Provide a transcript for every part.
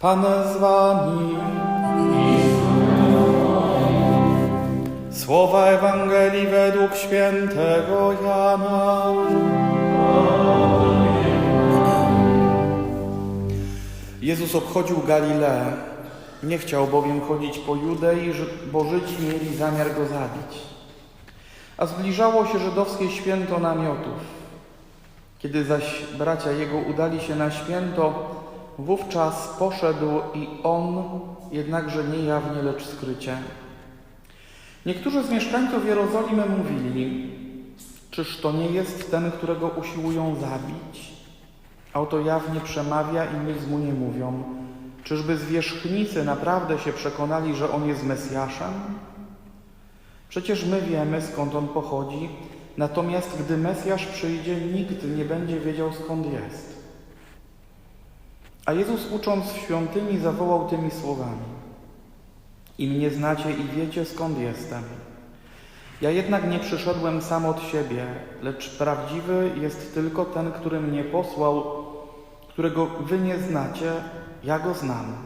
Pan z wami. Słowa Ewangelii według świętego Jana. Jezus obchodził Galileę. Nie chciał bowiem chodzić po Judei, bo Żydzi mieli zamiar go zabić. A zbliżało się żydowskie święto namiotów. Kiedy zaś bracia jego udali się na święto, wówczas poszedł i on, jednakże nie jawnie, lecz skrycie. Niektórzy z mieszkańców Jerozolimy mówili, czyż to nie jest ten, którego usiłują zabić? A oto jawnie przemawia i nic mu nie mówią. Czyżby zwierzchnicy naprawdę się przekonali, że on jest Mesjaszem? Przecież my wiemy, skąd on pochodzi, natomiast gdy Mesjasz przyjdzie, nikt nie będzie wiedział, skąd jest. A Jezus, ucząc w świątyni, zawołał tymi słowami: I mnie znacie i wiecie, skąd jestem. Ja jednak nie przyszedłem sam od siebie, lecz prawdziwy jest tylko ten, który mnie posłał, którego wy nie znacie, ja go znam,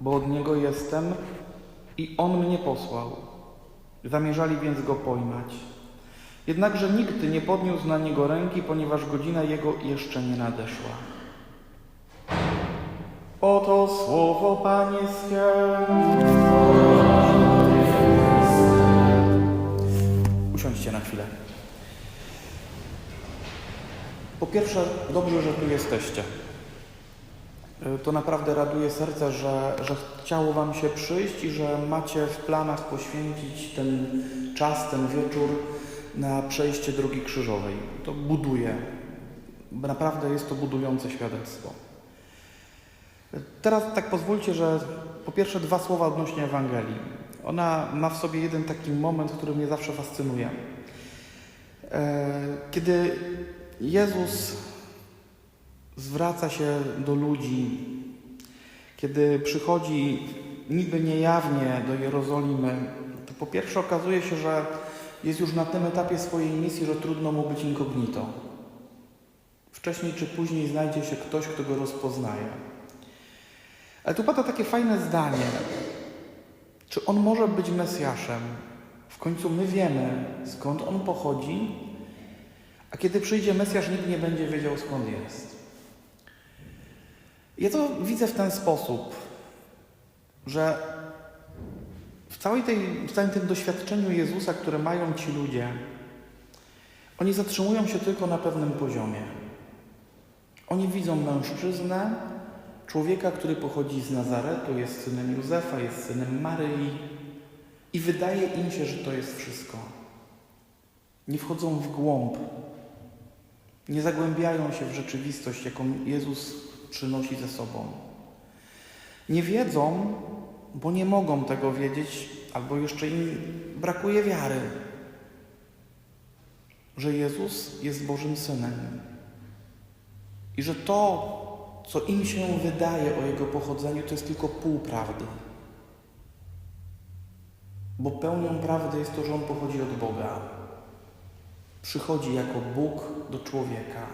bo od niego jestem i on mnie posłał. Zamierzali więc go pojmać. Jednakże nikt nie podniósł na niego ręki, ponieważ godzina jego jeszcze nie nadeszła. Oto słowo Pańskie. Usiądźcie na chwilę. Po pierwsze, dobrze, że tu jesteście. Y, To naprawdę raduje serce, że, że chciało Wam się przyjść i że macie w planach poświęcić ten czas, ten wieczór na przejście drogi krzyżowej. To buduje. Naprawdę jest to budujące świadectwo. Teraz tak pozwólcie, że po pierwsze dwa słowa odnośnie Ewangelii. Ona ma w sobie jeden taki moment, który mnie zawsze fascynuje. E, Kiedy Jezus zwraca się do ludzi, kiedy przychodzi niby niejawnie do Jerozolimy, to po pierwsze okazuje się, że jest już na tym etapie swojej misji, że trudno mu być incognito. Wcześniej czy później znajdzie się ktoś, kto go rozpoznaje. Ale tu pada takie fajne zdanie. Czy on może być Mesjaszem? W końcu my wiemy, skąd on pochodzi, a kiedy przyjdzie Mesjasz, nikt nie będzie wiedział, skąd jest. Ja to widzę w ten sposób, że w, całej tej, w całym tym doświadczeniu Jezusa, które mają ci ludzie, oni zatrzymują się tylko na pewnym poziomie. Oni widzą mężczyznę, człowieka, który pochodzi z Nazaretu, jest synem Józefa, jest synem Maryi i wydaje im się, że to jest wszystko. Nie wchodzą w głąb, nie zagłębiają się w rzeczywistość, jaką Jezus przynosi ze sobą. Nie wiedzą, bo nie mogą tego wiedzieć, albo jeszcze im brakuje wiary, że Jezus jest Bożym Synem i że to, co im się wydaje o Jego pochodzeniu, to jest tylko pół prawdy. Bo pełnią prawdy jest to, że On pochodzi od Boga. Przychodzi jako Bóg do człowieka.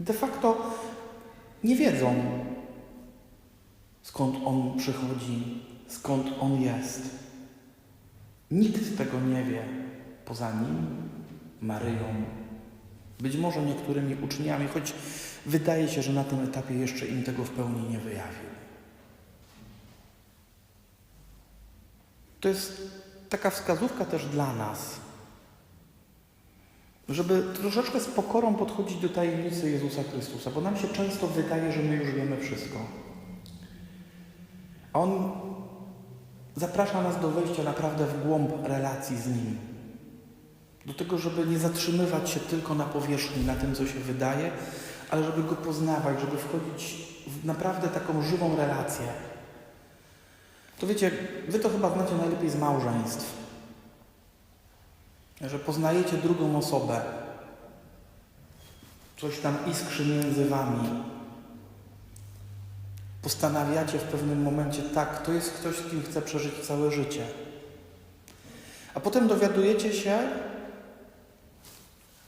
De facto nie wiedzą, skąd On przychodzi, skąd On jest. Nikt tego nie wie poza Nim, Maryją, być może niektórymi uczniami, choć wydaje się, że na tym etapie jeszcze im tego w pełni nie wyjawił. To jest taka wskazówka też dla nas, żeby troszeczkę z pokorą podchodzić do tajemnicy Jezusa Chrystusa, bo nam się często wydaje, że my już wiemy wszystko. A On zaprasza nas do wejścia naprawdę w głąb relacji z Nim. Do tego, żeby nie zatrzymywać się tylko na powierzchni, na tym, co się wydaje, ale żeby Go poznawać, żeby wchodzić w naprawdę taką żywą relację. To wiecie, Wy to chyba znacie najlepiej z małżeństw. Że poznajecie drugą osobę. Coś tam iskrzy między Wami. Postanawiacie w pewnym momencie, tak, to jest ktoś, z kim chcę przeżyć całe życie. A potem dowiadujecie się,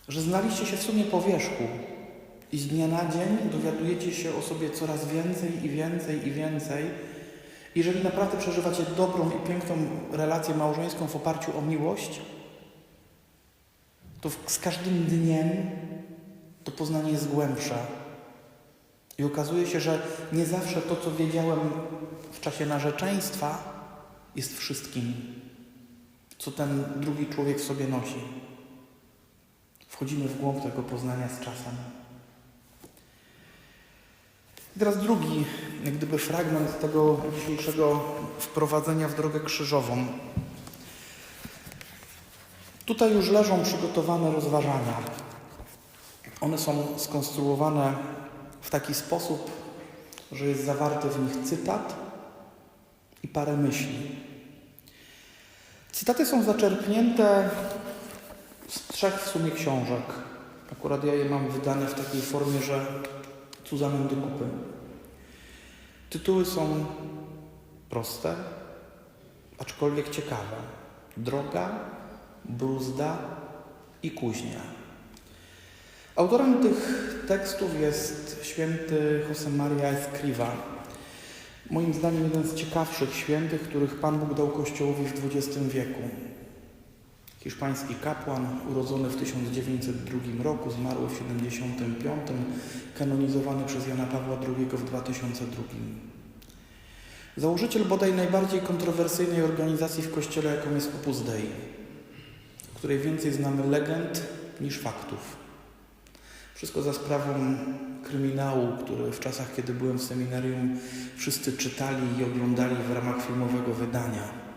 że znaliście się w sumie po wierzchu I z dnia na dzień dowiadujecie się o sobie coraz więcej i więcej i więcej. Jeżeli naprawdę przeżywacie dobrą i piękną relację małżeńską w oparciu o miłość, to z każdym dniem to poznanie jest głębsze. I okazuje się, że nie zawsze to, co wiedziałem w czasie narzeczeństwa, jest wszystkim, co ten drugi człowiek w sobie nosi. Wchodzimy w głąb tego poznania z czasem. I teraz drugi, jak gdyby fragment tego dzisiejszego wprowadzenia w drogę krzyżową. Tutaj już leżą przygotowane rozważania. One są skonstruowane w taki sposób, że jest zawarty w nich cytat i parę myśli. Cytaty są zaczerpnięte trzech w sumie książek. Akurat ja je mam wydane w takiej formie, że Cuzanem do kupy. Tytuły są proste, aczkolwiek ciekawe. Droga, bruzda i kuźnia. Autorem tych tekstów jest święty Josemaria Escriva. Moim zdaniem jeden z ciekawszych świętych, których Pan Bóg dał Kościołowi w XX wieku. Hiszpański kapłan, urodzony w 1902 roku, zmarły w 1975, kanonizowany przez Jana Pawła II w 2002. Założyciel bodaj najbardziej kontrowersyjnej organizacji w Kościele, jaką jest Opus Dei, o której więcej znamy legend niż faktów. Wszystko za sprawą kryminału, który w czasach, kiedy byłem w seminarium, wszyscy czytali i oglądali w ramach filmowego wydania.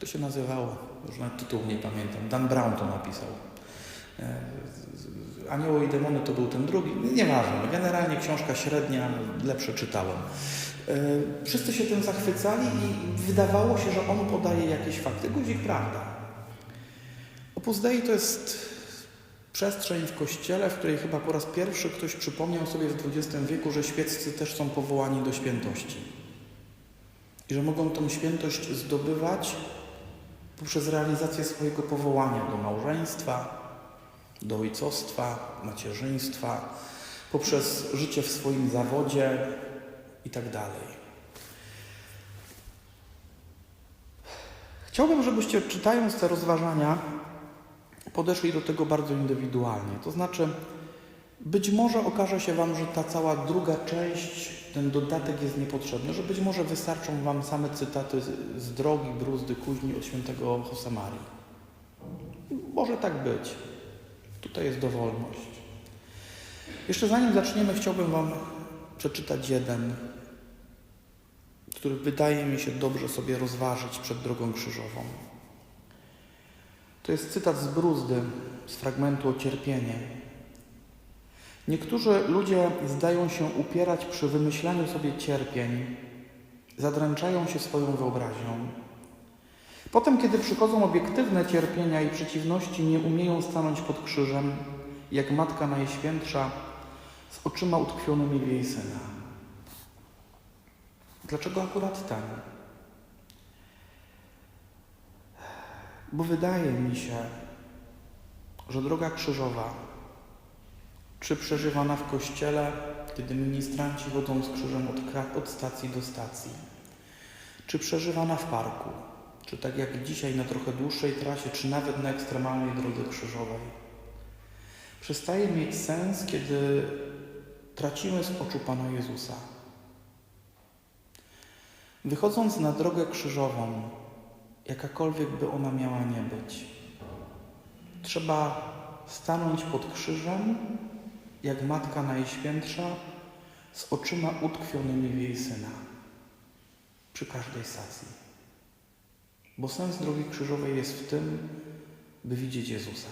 To się nazywało? Już nawet tytułu nie pamiętam. Dan Brown to napisał. E, Anioły i demony to był ten drugi. Nieważne. Generalnie książka średnia, lepsze czytałem. E, Wszyscy się tym zachwycali i wydawało się, że on podaje jakieś fakty. Guzik prawda. Opus Dei to jest przestrzeń w Kościele, w której chyba po raz pierwszy ktoś przypomniał sobie w XX wieku, że świeccy też są powołani do świętości. I że mogą tą świętość zdobywać poprzez realizację swojego powołania do małżeństwa, do ojcostwa, macierzyństwa, poprzez życie w swoim zawodzie i tak. Chciałbym, żebyście czytając te rozważania podeszli do tego bardzo indywidualnie. To znaczy, być może okaże się Wam, że ta cała druga część, ten dodatek jest niepotrzebny, że być może wystarczą Wam same cytaty z, drogi, bruzdy, kuźni od świętego Josemarii. Może tak być. Tutaj jest dowolność. Jeszcze zanim zaczniemy, chciałbym Wam przeczytać jeden, który wydaje mi się dobrze sobie rozważyć przed drogą krzyżową. To jest cytat z bruzdy, z fragmentu o cierpienie. Niektórzy ludzie zdają się upierać przy wymyślaniu sobie cierpień, zadręczają się swoją wyobraźnią. Potem, kiedy przychodzą obiektywne cierpienia i przeciwności, nie umieją stanąć pod krzyżem, jak matka najświętsza z oczyma utkwionymi w jej syna. Dlaczego akurat ten? Bo wydaje mi się, że droga krzyżowa, czy przeżywana w kościele, kiedy ministranci wodą z krzyżem od, od stacji do stacji, czy przeżywana w parku, czy tak jak dzisiaj na trochę dłuższej trasie, czy nawet na ekstremalnej drodze krzyżowej, przestaje mieć sens, kiedy tracimy z oczu Pana Jezusa. Wychodząc na drogę krzyżową, jakakolwiek by ona miała nie być. Trzeba stanąć pod krzyżem, jak Matka Najświętsza, z oczyma utkwionymi w jej Syna. Przy każdej stacji. Bo sens drogi krzyżowej jest w tym, by widzieć Jezusa.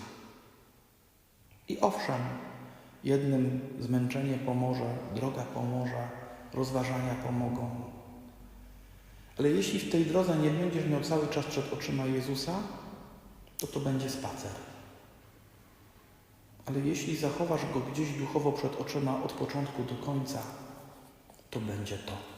I owszem, jednym zmęczenie pomoże, droga pomoże, rozważania pomogą. Ale jeśli w tej drodze nie będziesz miał cały czas przed oczyma Jezusa, to to będzie spacer. Ale jeśli zachowasz go gdzieś duchowo przed oczyma od początku do końca, to będzie to.